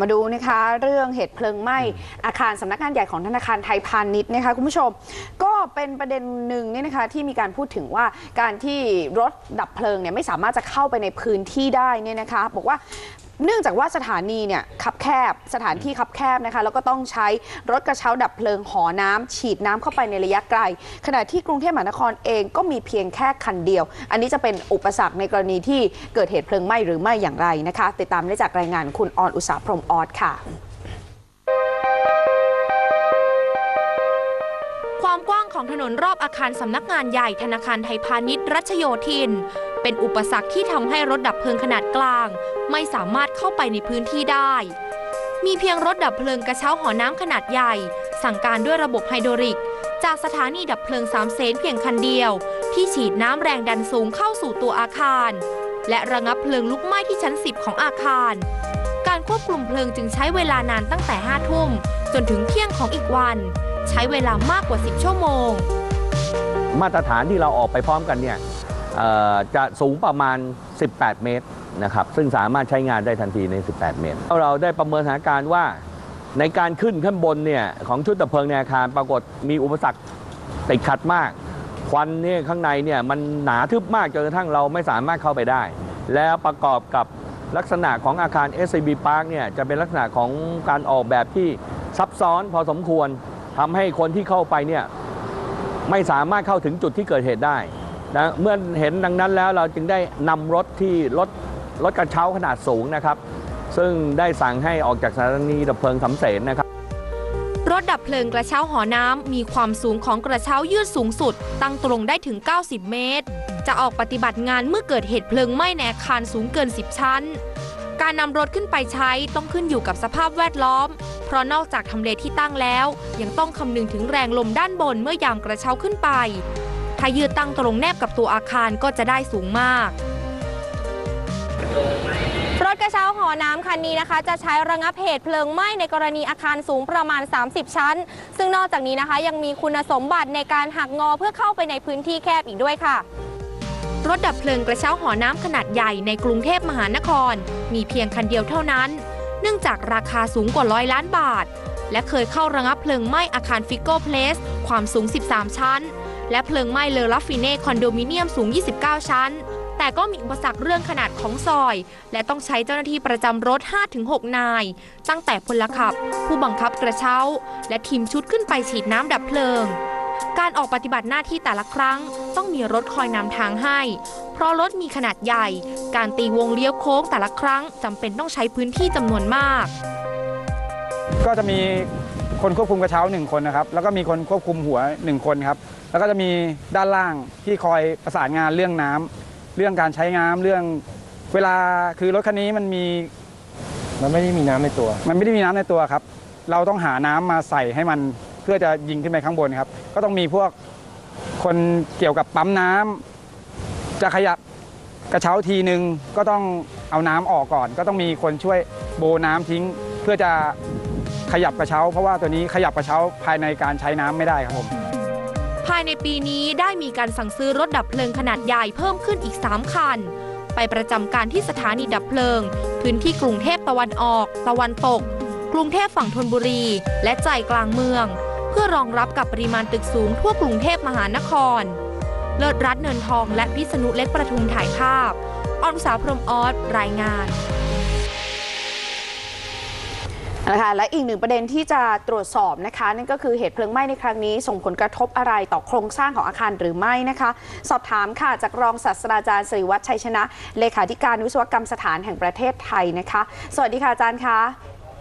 มาดูนะคะ เรื่องเหตุเพลิงไหม้อาคารสำนักงานใหญ่ของธนาคารไทยพาณิชย์นะคะคุณผู้ชม ก็เป็นประเด็นหนึ่งเนี่ยนะคะที่มีการพูดถึงว่าการที่รถดับเพลิงเนี่ยไม่สามารถจะเข้าไปในพื้นที่ได้เนี่ยนะคะ บอกว่า เนื่องจากว่าสถานีเนี่ยคับแคบสถานที่คับแคบนะคะแล้วก็ต้องใช้รถกระเช้าดับเพลิงหอน้ำฉีดน้ำเข้าไปในระยะไกล ขณะที่กรุงเทพมหานครเองก็มีเพียงแค่คันเดียว อันนี้จะเป็นอุปสรรคในกรณีที่เกิดเหตุเพลิงไหม้หรือไม่อย่างไรนะคะ ติดตามได้จากรายงานคุณออนอุตสาพรมออสค่ะความกว้างของถนนรอบอาคารสำนักงานใหญ่ธนาคารไทยพาณิชย์รัชโยธิน เป็นอุปสรรคที่ทำให้รถดับเพลิงขนาดกลาง ไม่สามารถเข้าไปในพื้นที่ได้ มีเพียงรถดับเพลิงกระเช้าหอน้ำขนาดใหญ่ สั่งการด้วยระบบไฮดรอลิก จากสถานีดับเพลิงสามเสนเพียงคันเดียว ที่ฉีดน้ำแรงดันสูงเข้าสู่ตัวอาคาร และระงับเพลิงลุกไหม้ที่ชั้น 10 ของอาคาร การควบคุมเพลิงจึงใช้เวลานานตั้งแต่5ทุ่มจนถึงเที่ยงของอีกวัน ใช้เวลามากกว่า 10 ชั่วโมง มาตรฐานที่เราออกไปพร้อมกันเนี่ย จะสูงประมาณ 18 เมตรนะครับซึ่งสามารถใช้งานได้ทันทีใน 18 เมตร เราได้ประเมินสถานการณ์ว่าในการขึ้นข้างบนเนี่ยของชุดดับเพลิงในอาคารปรากฏมีอุปสรรคติดขัดมาก ควันเนี่ยข้างในเนี่ยมันหนาทึบมากจนกระทั่งเราไม่สามารถเข้าไปได้ แล้วประกอบกับลักษณะของอาคาร SCB Park เนี่ยจะเป็นลักษณะของการออกแบบที่ซับซ้อนพอสมควรทำให้คนที่เข้าไปเนี่ยไม่สามารถเข้าถึงจุดที่เกิดเหตุได้ นะเมื่อเห็นดังนั้นแล้วเราจึงได้นำรถที่รถรถกระเช้าขนาดสูงนะครับ ซึ่งได้สั่งให้ออกจากสถานีดับเพลิงสำเสนนะครับ รถดับเพลิงกระเช้าหอน้ำมีความสูงของกระเช้ายืดสูงสุด ตั้งตรงได้ถึง 90 เมตร จะออกปฏิบัติงานเมื่อเกิดเหตุเพลิงไหม้ในอาคารสูงเกิน 10 ชั้น การนำรถขึ้นไปใช้ต้องขึ้นอยู่กับสภาพแวดล้อม เพราะนอกจากทำเลที่ตั้งแล้ว ยังต้องคำนึงถึงแรงลมด้านบนเมื่อยามกระเช้าขึ้นไป ถ้ายืดตั้งตรงแนบกับตัวอาคารก็จะได้สูงมาก รถกระเช้าหอน้ำคันนี้นะคะ จะใช้ระงับเหตุเพลิงไหม้ในกรณีอาคารสูงประมาณ 30 ชั้น ซึ่งนอกจากนี้นะคะ ยังมีคุณสมบัติในการหักงอเพื่อเข้าไปในพื้นที่แคบอีกด้วยค่ะรถดับเพลิงกระเช้าหอน้ำขนาดใหญ่ในกรุงเทพมหานคร มีเพียงคันเดียวเท่านั้น เนื่องจากราคาสูงกว่าร้อยล้านบาท และเคยเข้าระงับเพลิงไหม้อาคารฟิกโก้เพลส ความสูง 13 ชั้น และเพลิงไหม้เลอลาฟิเน่คอนโดมิเนียมสูง 29 ชั้น แต่ก็มีอุปสรรคเรื่องขนาดของซอย และต้องใช้เจ้าหน้าที่ประจำรถ 5-6 นาย ตั้งแต่พลขับ ผู้บังคับกระเช้า และทีมชุดขึ้นไปฉีดน้ำดับเพลิง การออกปฏิบัติหน้าที่แต่ละครั้ง ต้องมีรถคอยนำทางให้ เพราะรถมีขนาดใหญ่ การตีวงเลี้ยวโค้งแต่ละครั้งจำเป็นต้องใช้พื้นที่จำนวนมาก ก็จะมี คนควบคุมกระเช้าหนึ่งคนนะครับ แล้วก็มีคนควบคุมหัวหนึ่งคนครับ แล้วก็จะมีด้านล่างที่คอยประสานงานเรื่องน้ำเรื่องการใช้น้ำเรื่องเวลาคือรถคันนี้มันมีมันไม่ได้มีน้ำในตัว มันไม่ได้มีน้ำในตัวครับ เราต้องหาน้ำมาใส่ให้มันเพื่อจะยิงขึ้นไปข้างบนครับ ก็ต้องมีพวกคนเกี่ยวกับปั๊มน้ำจะขยับกระเช้าทีนึงก็ต้องเอาน้ำออกก่อน ก็ต้องมีคนช่วยโบน้ำทิ้ง เพื่อจะ ขยับกระเช้า เพราะว่าตัวนี้ขยับกระเช้าภายในการใช้น้ำไม่ได้ครับผม ภายในปีนี้ได้มีการสั่งซื้อรถดับเพลิงขนาดใหญ่เพิ่มขึ้นอีก 3 คัน ไปประจำการที่สถานีดับเพลิง พื้นที่กรุงเทพตะวันออก ตะวันตก กรุงเทพฝั่งธนบุรี และใจกลางเมือง เพื่อรองรับกับปริมาณตึกสูงทั่วกรุงเทพมหานคร เลิศรัตน์เนินทองและพิษณุเล็กประทุมถ่ายภาพออนสาพรมออสรายงาน นะคะและอีกหนึ่งประเด็นที่จะตรวจสอบนะคะ นั่นก็คือเหตุเพลิงไหม้ในครั้งนี้ ส่งผลกระทบอะไรต่อโครงสร้างของอาคารหรือไม่นะคะ สอบถามค่ะจากรองศาสตราจารย์สิริวัฒน์ชัยชนะ เลขาธิการวิศวกรรมสถานแห่งประเทศไทยนะคะ สวัสดีค่ะอาจารย์คะ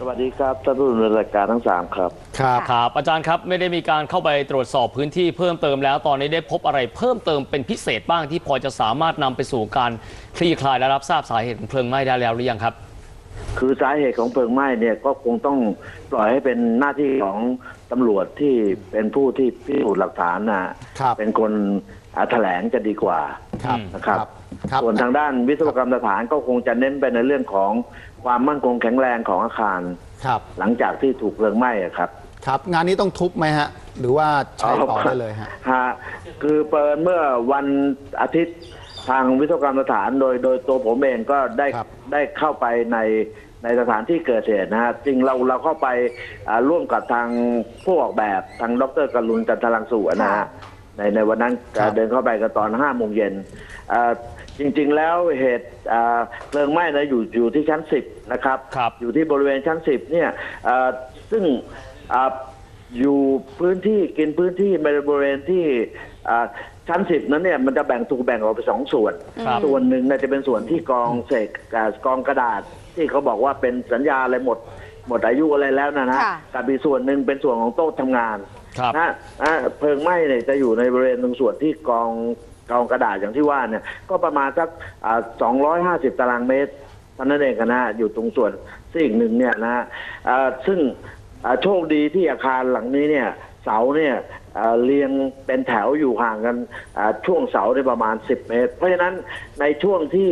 สวัสดีครับท่านผู้ดำเนินรายการทั้งสามครับ ครับครับอาจารย์ครับไม่ได้มีการเข้าไปตรวจสอบพื้นที่เพิ่มเติมแล้วตอนนี้ได้พบอะไรเพิ่มเติมเป็นพิเศษบ้างที่พอจะสามารถนำไปสู่การคลี่คลายและรับทราบสาเหตุของเพลิงไหม้ได้แล้วหรือยังครับ คือสาเหตุของเพลิงไหม้เนี่ยก็คงต้องปล่อยให้เป็นหน้าที่ของตำรวจที่เป็นผู้ที่พิสูจน์หลักฐานนะครับเป็นคนอ่าแถลงจะดีกว่าครับนะครับครับ ส่วนทางด้านวิศวกรรมสถานก็คงจะเน้นไปในเรื่องของความมั่นคงแข็งแรงของอาคาร ครับ หลังจากที่ถูกเพลิงไหม้อะครับ ครับ งานนี้ต้องทุบไหมฮะ หรือว่าใช้ต่อได้เลยฮะ ฮะคือเปิดเมื่อวันอาทิตย์ ทางวิศวกรรมสถานโดยโดยตัวผมเองก็ได้ครับ ได้เข้าไปในในสถานที่เกิดเหตุนะฮะจริงเราเราเข้าไปอ่าร่วมกับทางผู้ออกแบบทางดรกรุณจันทรังสุนะฮะในในวันนั้นครับ เดินเข้าไปกันตอนห้าโมงเย็นอ่าจริง ๆ แล้วเหตุอ่าเพลิงไหม้นะอยู่อยู่ที่ชั้นสิบนะครับ ครับ อยู่ที่บริเวณชั้นสิบเนี่ยอ่าซึ่งอ่าอยู่พื้นที่กินพื้นที่ในบริเวณที่อ่า ชั้นสิบนั้นเนี่ยมันจะแบ่งถูกแบ่งออกเป็นสองส่วน ครับ ส่วนหนึ่งเนี่ยจะเป็นส่วนที่กองเศษอ่ากองกระดาษ ที่เขาบอกว่าเป็นสัญญาอะไรหมด หมดอายุอะไรแล้วนะนะค่ะ กับอีกส่วนหนึ่งเป็นส่วนของโต๊ะทำงานครับ นะนะเพลิงไหม้เนี่ยจะอยู่ในบริเวณตรงส่วนที่กองกองกระดาษอย่างที่ว่าเนี่ยก็ประมาณสักสองร้อยห้าสิบตารางเมตรเท่านั้นเองกันนะอยู่ตรงส่วนซีกหนึ่งเนี่ยนะอ่าซึ่งอ่าโชคดีที่อาคารหลังนี้เนี่ยเสาเนี่ยอ่า เรียงเป็นแถวอยู่ห่างกันอ่าช่วงเสาได้ประมาณ 10 เมตร เพราะฉะนั้นในช่วงที่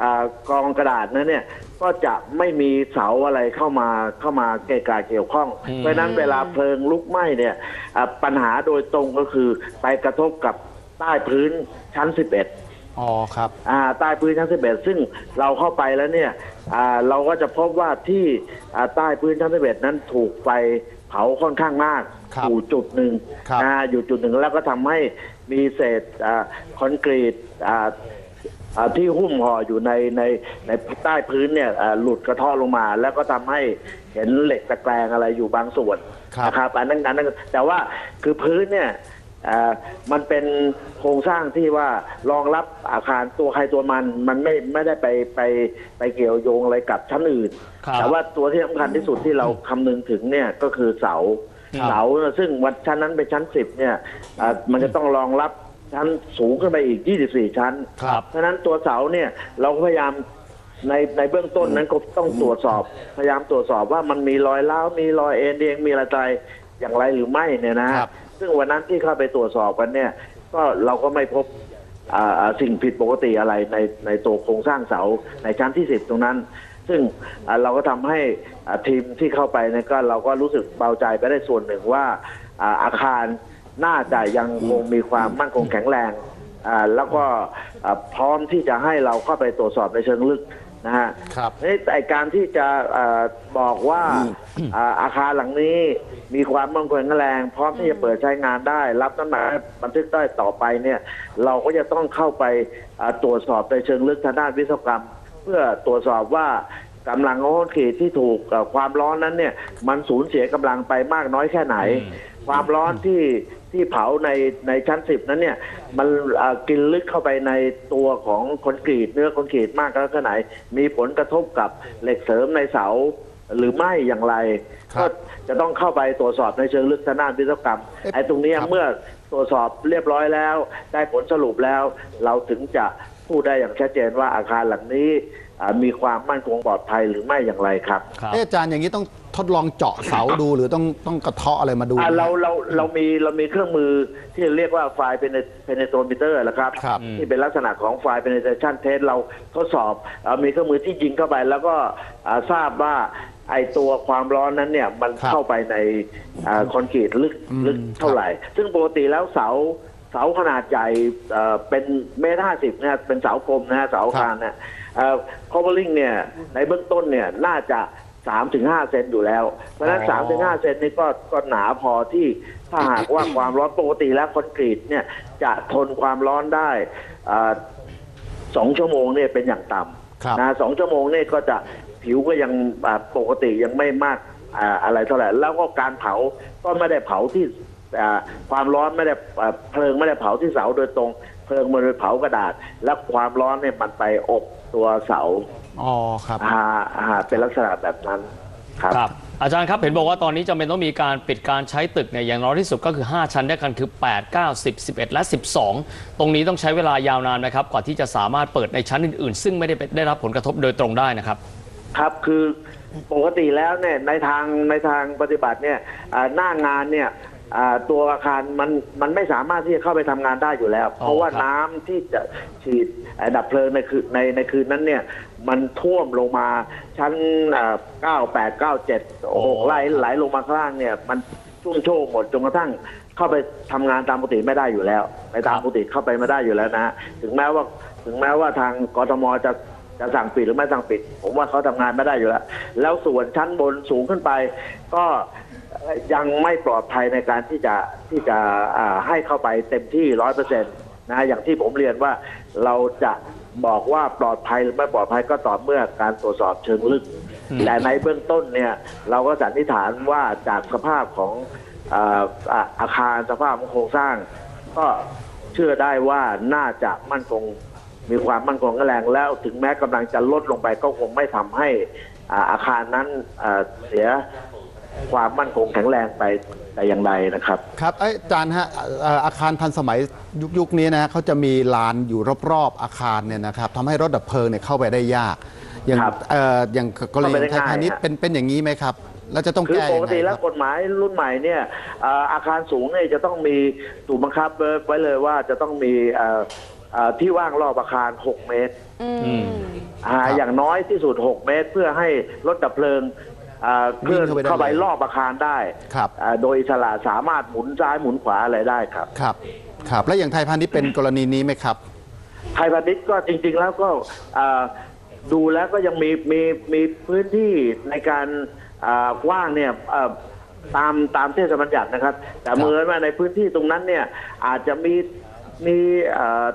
อ่ากองกระดาษนั้นเนี่ยก็จะไม่มีเสาอะไรเข้ามาเข้ามาเกะกะเกี่ยวข้องอืมเพราะฉะนั้นเวลาเพลิงลุกไหม้เนี่ยอ่าปัญหาโดยตรงก็คือไปกระทบกับใต้พื้นชั้น 11อ๋อครับอ่าใต้พื้นชั้น 11 ซึ่งเราเข้าไปแล้วเนี่ยอ่าเราก็จะพบว่าที่อ่าใต้พื้นชั้น 11 นั้นถูกไฟเผาค่อนข้างมากครับ อยู่จุดหนึ่งครับนะอยู่จุดหนึ่งแล้วก็ทำให้มีเศษอาคอนกรีตอ่าอ่าที่หุ้มห่ออยู่ในในในใต้พื้นเนี่ยอ่าหลุดกระเทาะลงมา แล้วก็ทำให้เห็นเหล็กตะแกรงอะไรอยู่บางส่วนครับนะครับอันนั้นอันนั้นแต่ว่าคือพื้นเนี่ยอ่ามันเป็นโครงสร้างที่ว่ารองรับอาคารตัวใครตัวมันมันไม่ไม่ได้ไปไปไปเกี่ยวโยงอะไรกับชั้นอื่นครับแต่ว่าตัวที่สำคัญที่สุดที่เราคำนึงถึงเนี่ยก็คือเสาครับ เสาซึ่งวันชั้นนั้นเป็นชั้นสิบเนี่ยอ่ามันจะต้องรองรับชั้นสูงขึ้นไปอีก 24 ชั้นครับเพราะฉะนั้นตัวเสาเนี่ยเราก็พยายามในในเบื้องต้นนั้นก็ต้องตรวจสอบ พยายามตรวจสอบว่ามันมีรอยร้าวมีรอยเอ็นเอียงมีอะไรตายอย่างไรหรือไม่เนี่ยนะฮะครับซึ่งวันนั้นที่เข้าไปตรวจสอบกันเนี่ย ก็เราก็ไม่พบอ่าอ่าสิ่งผิดปกติอะไรในในตัวโครงสร้างเสาในชั้นที่สิบตรงนั้น ซึ่งอ่าเราก็ทำให้อ่าทีมที่เข้าไปเนี่ยก็เราก็รู้สึกเบาใจไปได้ส่วนหนึ่งว่าอ่าอาคารน่าจะยังคงมีความมั่นคงแข็งแรงอ่าแล้วก็อ่าพร้อมที่จะให้เราเข้าไปตรวจสอบในเชิงลึกนะฮะครับนี่แต่การที่จะเออบอกว่าอ่าอาคารหลังนี้มีความมั่นคงแข็งแรง พร้อมที่จะเปิดใช้งานได้ รับน้ำหนักบันทึกได้ต่อไปเนี่ย เราก็จะต้องเข้าไปอ่าตรวจสอบในเชิงลึกทางด้านวิศวกรรม เพื่อตรวจสอบว่ากำลังของคอนกรีตที่ถูกเอ่อความร้อนนั้นเนี่ยมันสูญเสียกำลังไปมากน้อยแค่ไหน ความร้อนที่ที่เผาในในชั้นสิบนั้นเนี่ยมันเอ่อกินลึกเข้าไปในตัวของคอนกรีตเนื้อคอนกรีตมากน้อยแค่ไหน มีผลกระทบกับเหล็กเสริมในเสาหรือไม่อย่างไรครับก็จะต้องเข้าไปตรวจสอบในเชิงลึกทางด้านวิศวกรรมเอ๊ะไอ้ตรงเนี้ยครับเมื่อตรวจสอบเรียบร้อยแล้ว ได้ผลสรุปแล้ว เราถึงจะ พูดได้อย่างชัดเจนว่าอาคารหลังนี้อ่ามีความมั่นคงปลอดภัยหรือไม่อย่างไรครับ ครับ เอ๊ะอาจารย์อย่างนี้ต้องทดลองเจาะเสาดูหรือต้องต้องกระเทาะอะไรมาดู อ่าไหมเราเราเรามีเรามีเครื่องมือที่เรียกว่าไฟล์เป็นเป็นโทรมิเตอร์นะครับ ครับที่เป็นลักษณะของไฟล์เป็นเ n ชันเทสเราทดสอบอามีเครื่องมือที่ยิงเข้าไป แล้วก็อ่าทราบว่าไอตัวความร้อนนั้นเนี่ยมันครับเข้าไปในอาคอนกรีตลึกอืมลึกเท่าไหร่ ซึ่งปกติแล้วเสาเสาขนาดใหญ่เอ่อเป็นเมตรห้าสิบนะฮะเป็นเสากลมนะฮะเสาอาคารเนี่ยคอเวอร์ลิงเนี่ยในเบื้องต้นเนี่ยน่าจะสามถึงห้าเซนอยู่แล้ว เพราะฉะนั้นอ๋อสามถึงห้าเซนนี่ก็ก็หนาพอที่ถ้าหากว่าความร้อนปกติแล้วคอนกรีตเนี่ยจะทนความร้อนได้อ่าสองชั่วโมงเนี่ยเป็นอย่างต่ครับำนะสองชั่วโมงเนี่ยก็จะผิวก็ยังอ่าปกติยังไม่มากอ่าอะไรเท่าไหร่แล้วก็การเผาก็ไม่ได้เผาที่อ่า ความร้อนไม่ได้อ่าเพลิงไม่ได้เผาที่เสาโดยตรง เพลิงมันไปเผากระดาษ แล้วความร้อนเนี่ยมันไปอบตัวเสาอ๋อครับอ่าอ่าเป็นลักษณะแบบนั้นครับครับ อาจารย์ครับเห็นบอกว่าตอนนี้จำเป็นต้องมีการปิดการใช้ตึกเนี่ยอย่างน้อยที่สุดก็คือ 5 ชั้นด้วยกันคือ 8 9 10 11 และ 12 ตรงนี้ต้องใช้เวลายาวนานนะครับกว่าที่จะสามารถเปิดในชั้นอื่นๆ ซึ่งไม่ได้เป็นได้รับผลกระทบโดยตรงได้นะครับ ครับคือปกติแล้วเนี่ยในทางในทางปฏิบัติเนี่ยอ่าหน้างานเนี่ย อ่าตัวอาคารมันมันไม่สามารถที่จะเข้าไปทำงานได้อยู่แล้ว เพราะว่าครับ น้ำที่จะฉีดอ่าดับเพลิงในคืนในในคืนนั้นเนี่ย มันท่วมลงมาชั้นเก้าแปดเก้าเจ็ดหกไหลไหลลงมาข้างล่างเนี่ย มันชุ่มโชกหมดจนกระทั่งเข้าไปทำงานตามปกติไม่ได้อยู่แล้วไปตามปกติเข้าไปไม่ได้อยู่แล้วนะฮะถึงแม้ว่าถึงแม้ว่าทางกทมจะจะสั่งปิดหรือไม่สั่งปิด ผมว่าเขาทำงานไม่ได้อยู่แล้ว แล้วส่วนชั้นบนสูงขึ้นไป ก็ ยังไม่ปลอดภัยในการที่จะที่จะอ่าให้เข้าไปเต็มที่ร้อยเปอร์เซ็นต์นะอย่างที่ผมเรียนว่าเราจะบอกว่าปลอดภัยหรือไม่ปลอดภัยก็ต่อเมื่อการตรวจสอบเชิงลึก แต่ในเบื้องต้นเนี่ย เราก็สันนิษฐานว่าจากสภาพของอ่าอ่าอาคารสภาพของโครงสร้าง ก็เชื่อได้ว่าน่าจะมั่นคงมีความมั่นคงแข็งแรงแล้วถึงแม้กำลังจะลดลงไปก็คงไม่ทำให้อ่าอาคารนั้นอ่าเสีย ความมั่นคงแข็งแรงไปแต่อย่างใดนะครับ ครับเอ้ยอาจารย์ฮะเอ่ออาคารทันสมัยยุคยุคนี้นะฮะเขาจะมีลานอยู่รอบๆอาคารเนี่ยนะครับทำให้รถดับเพลิงเนี่ยเข้าไปได้ยาก อย่างครับเอ่ออย่างกรณีเข้าไปได้ไทยพาณิชย์ง่ายฮะ เป็นเป็นอย่างนี้ไหมครับ แล้วจะต้องคือแก้ปยังกไงติคแล้รัวบ กฎหมายรุ่นใหม่เนี่ยอ่าอาคารสูงเนี่ยจะต้องมีถูกบังคับไว้เลยว่าจะต้องมีอ่าอ่าที่ว่างรอบอาคาร 6 เมตร อืม อ่าครับ อย่างน้อยที่สุด 6 เมตร เพื่อให้รถดับเพลิง อ่าเคลื่อนวิ่งเข้าไปได้เข้าไปเลยรอบอาคารได้ครับ อ่าโดยอิสระสามารถหมุนซ้ายหมุนขวาอะไรได้ครับ ครับ ครับ แล้วอย่างไทยพาณิชย์เป็นกรณีนี้ไหมครับ ไทยพาณิชย์ก็จริง ๆ แล้วก็อ่าดูแล้วก็ยังมีมีมีพื้นที่ในการอ่ากว้างเนี่ยอ่าตามตามเทศบัญญัตินะครับ แต่เมื่อว่าในพื้นที่ตรงนั้นเนี่ยอาจจะมีมีอ่า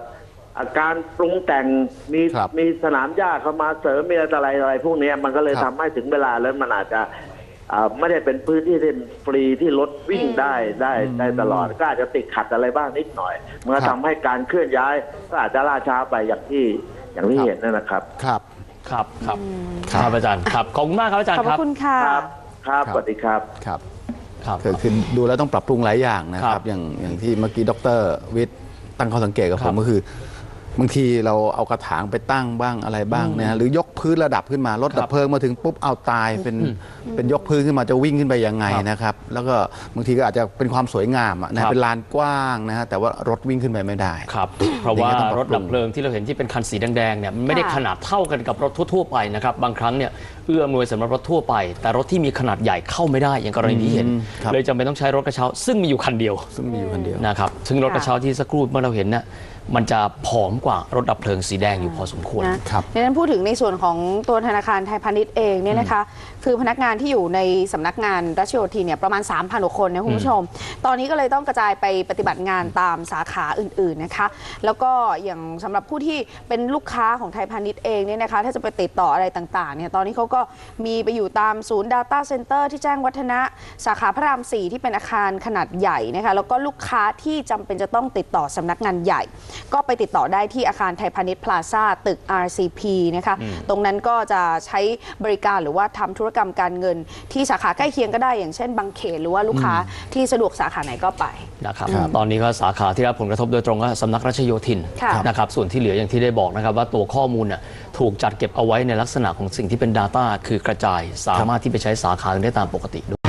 อ่าการปรุงแต่งมีครับมีสนามหญ้าเข้ามาเสริมมีอะไรอะไรพวกเนี้ยมันก็เลยครัทำบ ให้ถึงเวลาแล้วมันอาจจะอ่าไม่ได้เป็นพื้นที่ที่ฟรีที่รถวิ่งได้ได้ได้ตลอดก็อาจจะติดขัดอะไรบ้างนิดหน่อยมันก็ครับทำให้การเคลื่อนย้ายก็อาจจะล่าช้าไปอย่างที่อย่างที่ครับเห็นนั่นนะครับ ครับ ครับครับครับครับอาจารย์ครับขอบคุณมากครับอาจารขอบย์พครับระคุณค่ะครับครับครับสวัสดีครับ ครับครับ คือคือดูแล้วต้องปรับปรุงหลายอย่างนะคครัรับบอย่างอย่างที่เมื่อกี้ดรวิทย์ตั้งข้อสังเกตกับคผรับมก็คือ บางทีเราเอากระถางไปตั้งบ้างอะไรบ้างนะฮะหรือยกพื้นระดับขึ้นมารถครับดับเพลิงมาถึงปุ๊บเอาตายเป็นเป็นยกพื้นขึ้นมาจะวิ่งขึ้นไปยังไงครับนะครับ แล้วก็บางทีก็อาจจะเป็นความสวยงามอะครันะบเป็นลานกว้างนะฮะแต่ว่ารถวิ่งขึ้นไปไม่ได้ ครับ เพราะว่าอย่างนี้ก็ต้องปรรับถปรุงดับเพลิงที่เราเห็นที่เป็นคันสีแดงๆเนี่ยมันไม่ได้ค่ะขนาดเท่ากันกับรถทั่วๆไปนะครับบางครั้งเนี่ยเอื้ออำนวยสำหรับรถทั่วไป แต่รถที่มีขนาดใหญ่เข้าไม่ได้อย่างกรณีที่เห็นอืมครับ เลยจำเป็นต้องใช้รถกระเช้า ซึ่งมีอยู่คันเดียวซึ่งมีอยู่คนเดียว นะครับซึ่งรถกระเช้าที่สักครู่เมื่อเราเห็นน่ะ มันจะผอมกว่ารถดับเพลิงสีแดงอยู่พอสมควรนะครับดังนั้นพูดถึงในส่วนของตัวธนาคารไทยพาณิชย์เองเนี่ยนะคะ คือพนักงานที่อยู่ในสำนักงานรัชโยธินเนี่ยประมาณ 3,000กว่าคนนะคุณผู้ชม ตอนนี้ก็เลยต้องกระจายไปปฏิบัติงานตามสาขาอื่นๆนะคะ แล้วก็อย่างสำหรับผู้ที่เป็นลูกค้าของไทยพาณิชย์เองเนี่ยนะคะ ถ้าจะไปติดต่ออะไรต่างๆเนี่ยตอนนี้เขาก็มีไปอยู่ตามศูนย์ Data Center ที่แจ้งวัฒนะสาขาพระราม4ที่เป็นอาคารขนาดใหญ่นะคะแล้วก็ลูกค้าที่จำเป็นจะต้องติดต่อสำนักงานใหญ่ก็ไปติดต่อได้ที่อาคารไทยพาณิชย์พลาซ่าตึก RCP นะคะตรงนั้นก็จะใช้บริการหรือว่าทำธุรกรรมการเงิน ที่สาขาใกล้เคียงก็ได้ อย่างเช่นบางเขนหรือว่าลูกค้าที่สะดวกสาขาไหนก็ไปนะครับครับตอนนี้ก็สาขาที่รับผลกระทบโดยตรงก็สำนักรัชโยธินค่ะนะครับส่วนที่เหลืออย่างที่ได้บอกนะครับว่าตัวข้อมูลน่ะถูกจัดเก็บเอาไว้ในลักษณะของสิ่งที่เป็น Data คือกระจาย สามารถที่ไปใช้สาขาอื่นได้ตามปกติด้วย